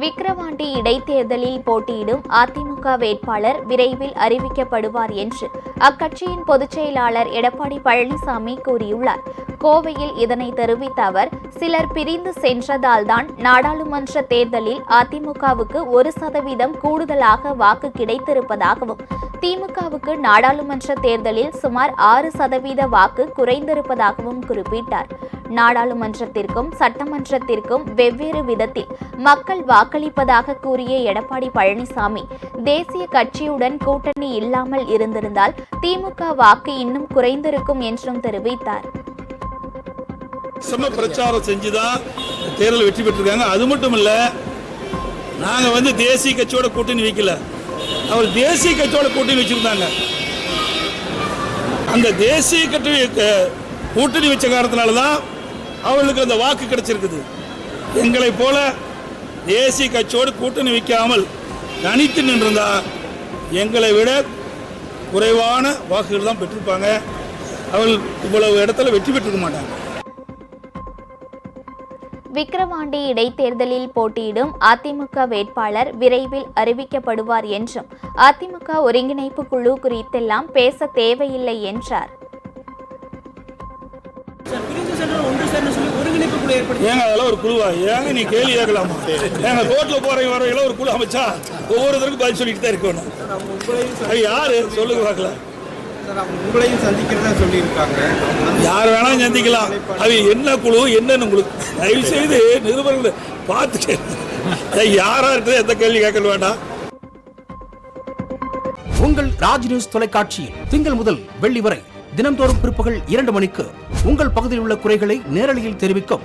விக்கிரவாண்டி இடைத்தேர்தலில் போட்டியிடும் அதிமுக திமுக வேட்பாளர் விரைவில் அறிவிக்கப்படுவார் என்று அக்கட்சியின் பொதுச் செயலாளர் எடப்பாடி பழனிசாமி கூறியுள்ளார். கோவையில் இதனை தெரிவித்த அவர் சிலர் பிரிந்து சென்றதால்தான் நாடாளுமன்ற தேர்தலில் அதிமுகவுக்கு ஒரு சதவீதம் கூடுதலாக வாக்கு கிடைத்திருப்பதாகவும் திமுகவுக்கு நாடாளுமன்ற தேர்தலில் சுமார் ஆறு சதவீத வாக்கு குறைந்திருப்பதாகவும் குறிப்பிட்டார். நாடாளுமன்றத்திற்கும் சட்டமன்றத்திற்கும் வெவ்வேறு விதத்தில் மக்கள் வாக்களிப்பதாக கூறிய எடப்பாடி பழனிசாமி தேசிய கட்சியுடன் கூட்டணி இல்லாமல் இருந்திருந்தால் திமுக வாக்கு இன்னும் குறைந்திருக்கும் என்றும் தெரிவித்தார். பிரச்சாரம் செஞ்சுதான் தேர்தல் வெற்றி பெற்றிருக்காங்க. அது மட்டும் இல்ல நாங்க வந்து தேசிய கட்சியோட கூட்டணி வைக்கல. அவர் தேசிய கட்சியோட கூட்டணி வச்சிருந்தாங்க. அந்த தேசிய கட்சி கூட்டணி வச்ச காரணத்தினால தான் அவர்களுக்கு அந்த வாக்கு கிடைச்சிருக்குது. எங்களை போல தேசிய கட்சியோடு கூட்டணி வைக்காமல் தனித்து நின்றிருந்தா எங்களை விட குறைவான வாக்குகள் தான் பெற்றிருப்பாங்க. அவர்கள் இவ்வளவு இடத்துல வெற்றி பெற்றிருக்க மாட்டாங்க. விக்கிரவாண்டி இடைத்தேர்தலில் போட்டியிடும் அதிமுக வேட்பாளர் விரைவில் அறிவிக்கப்படுவார் என்றும் அதிமுக ஒருங்கிணைப்பு குழு குறித்தெல்லாம் பேச தேவையில்லை என்றார். ஏங்க அதெல்லாம் ஒரு குழுவா? ஏங்க நீ கேள்வி கேட்கலாமா? ஏங்க ரோட்ல போறவங்க வரவங்க ஒரு குழு அமைச்சா ஒவ்வொருத்தருக்கும் பதில் சொல்லிட்டு தான் இருக்கணும். யாரு? சொல்லுங்க பார்க்கலாம். உங்களையும் சந்திக்கிறதா சொல்லியிருக்காங்க. யார் வேணாலும் சந்திக்கலாம். அது என்ன குழு என்னன்னு உங்களுக்கு தயவு செய்து நிருபர்களை பார்த்துட்டு. யாரா இருக்குது எந்த கேள்வி கேட்க வேண்டாம். உங்கள் ராஜ் நியூஸ் தொலைக்காட்சியில் திங்கள் முதல் வெள்ளி வரை தினம்தோறும் பிற்பகல் இரண்டு மணிக்கு உங்கள் பகுதியில் உள்ள குறைகளை நேரலையில் தெரிவிக்கும்